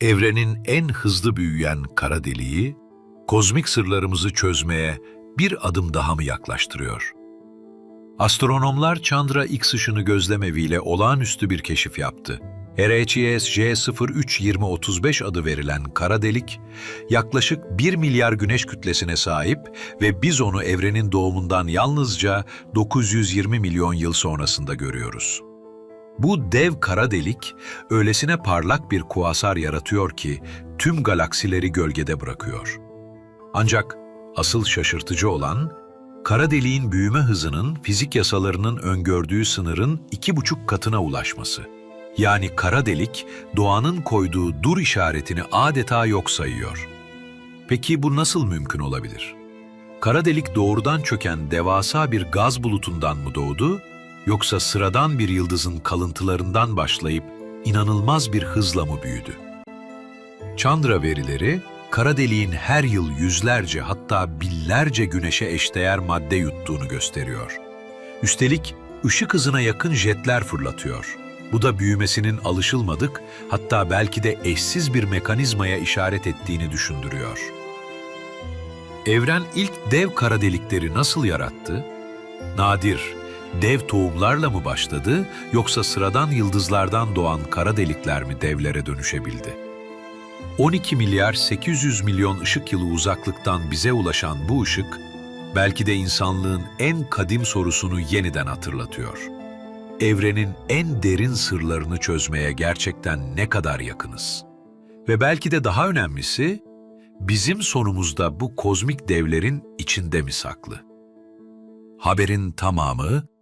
Evrenin en hızlı büyüyen kara deliği, kozmik sırlarımızı çözmeye bir adım daha mı yaklaştırıyor? Astronomlar Chandra X ışını gözlemeviyle olağanüstü bir keşif yaptı. RHS J032035 adı verilen kara delik, yaklaşık 1 milyar güneş kütlesine sahip ve biz onu evrenin doğumundan yalnızca 920 milyon yıl sonrasında görüyoruz. Bu dev kara delik öylesine parlak bir kuasar yaratıyor ki tüm galaksileri gölgede bırakıyor. Ancak asıl şaşırtıcı olan kara deliğin büyüme hızının fizik yasalarının öngördüğü sınırın iki buçuk katına ulaşması. Yani kara delik doğanın koyduğu dur işaretini adeta yok sayıyor. Peki bu nasıl mümkün olabilir? Kara delik doğrudan çöken devasa bir gaz bulutundan mı doğdu yoksa sıradan bir yıldızın kalıntılarından başlayıp inanılmaz bir hızla mı büyüdü? Chandra verileri, kara deliğin her yıl yüzlerce hatta binlerce güneşe eşdeğer madde yuttuğunu gösteriyor. Üstelik ışık hızına yakın jetler fırlatıyor. Bu da büyümesinin alışılmadık, hatta belki de eşsiz bir mekanizmaya işaret ettiğini düşündürüyor. Evren ilk dev kara delikleri nasıl yarattı? Nadir, dev tohumlarla mı başladı yoksa sıradan yıldızlardan doğan kara delikler mi devlere dönüşebildi? 12 milyar 800 milyon ışık yılı uzaklıktan bize ulaşan bu ışık, belki de insanlığın en kadim sorusunu yeniden hatırlatıyor. Evrenin en derin sırlarını çözmeye gerçekten ne kadar yakınız? Ve belki de daha önemlisi, bizim sonumuzda bu kozmik devlerin içinde mi saklı? Haberin tamamı